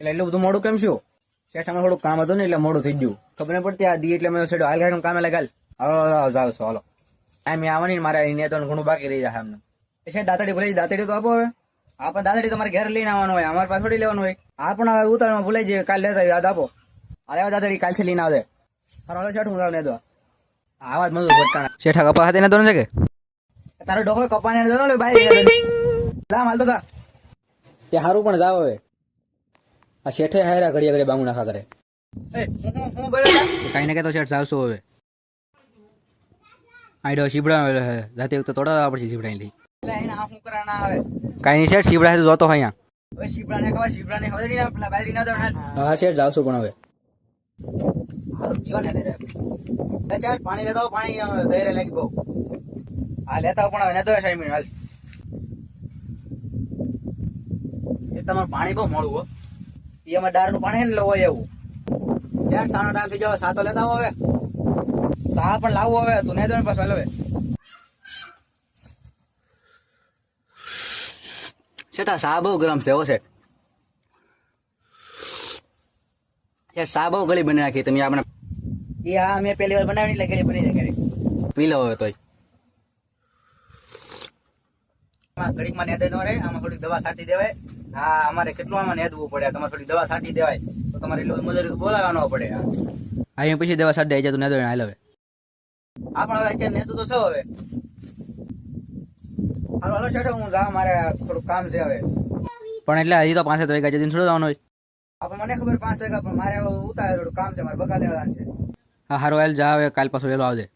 એટલે એટલું બધું મોડું કેમ શું? શેઠ શેઠામાં થોડું કામ હતું ને એટલે મોડું થઈ ગયું. ખબર પડતી, આ દી એટલે મેં છેડો હાલ કામ કામે લગાલ હાલો હાલો જાવ હાલો. આ આવવાની મારે અહીંયા તો ઘણું બાકી રહી જાય એમને. એ છે દાતડી ભૂલાઈ દાતડી તો આપો હવે. આ પણ દાતડી તમારે ઘરે લઈને આવવાનું હોય. અમારે પાસે થોડી લેવાનું હોય. આ પણ હવે ઉતારમાં ભૂલાઈ જાય કાલ લેતા યાદ આપો. અરે દાદાડી કાલથી લઈને આવજે. હાલો શેઠ, હું ને દો આવાજ મજૂર ભટકાણા શેઠા કપા હાથે ને તો છે કે? તારો ડોકો કપાને દો ને ભાઈ લા માલ તો તા તે હારું પણ જાવ હવે. આ શેઠે હાયરા ઘડિયા ઘડિયા બાંગુ નાખા કરે. કઈ ને તો શેઠ સાવસો હવે. આઈડો શીબડા જાતે વખતે તોડા દેવા પડશે શીબડા લઈ કઈ નહીં શેઠ શીબડા હે જોતો અહીંયા. હા શેઠ જાવશું પણ હવે. પાણી લેતા પાણી ધૈર્ય લાગી બહુ. હા લેતા પણ હવે નતો સાહેબ હાલ. એ તમારું પાણી બહુ મોડું હો. એ અમારે દારૂનું પાણી ને લેવો એવું. શેઠ સાનો ટાઈમ થઈ જાવ? સાતો લેતા હવે. સા પણ લાવવું હવે. તું નહીં તો પાછો લવે શેઠા સા બહુ ગરમ છે એવો છે શેઠ સા બહુ ગળી બની નાખી. તમે આપણે એ હા મેં પહેલી વાર બનાવી એટલે ગળી બની નાખી પી લો હવે તોય. ઘડીકમાં નેદે ન રહે. આમાં થોડીક દવા છાંટી દેવાય. હા અમારે કેટલું આમાં નેદવું પડે. તમારે થોડી દવા છાંટી દેવાય. તો તમારે મજૂરી બોલાવવાનો પડે અહીંયા પછી દવા છાંટી જાય તો નેદો હાલ હવે. હા પણ હવે અત્યારે નેતું તો છો હવે. હાલો હાલો છેઠો હું જાઉં મારે થોડું કામ છે હવે. પણ એટલે હજી તો પાંચ વાગ્યા જઈને છોડવાનું જવાનું હોય. આપણે મને ખબર પાંચ વાગ્યા પણ મારે ઉતારે થોડું કામ છે મારે બગા લેવાનું છે. હા હારો હાલ જા હવે કાલ પાછો વહેલો આવજે.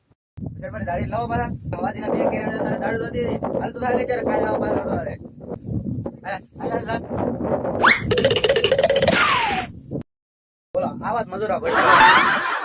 દાડી લાવો પાછા. દાડી હતી. હાલ તો કાલ લાવો પાછો. બોલો આવાજ મજૂરા ભરી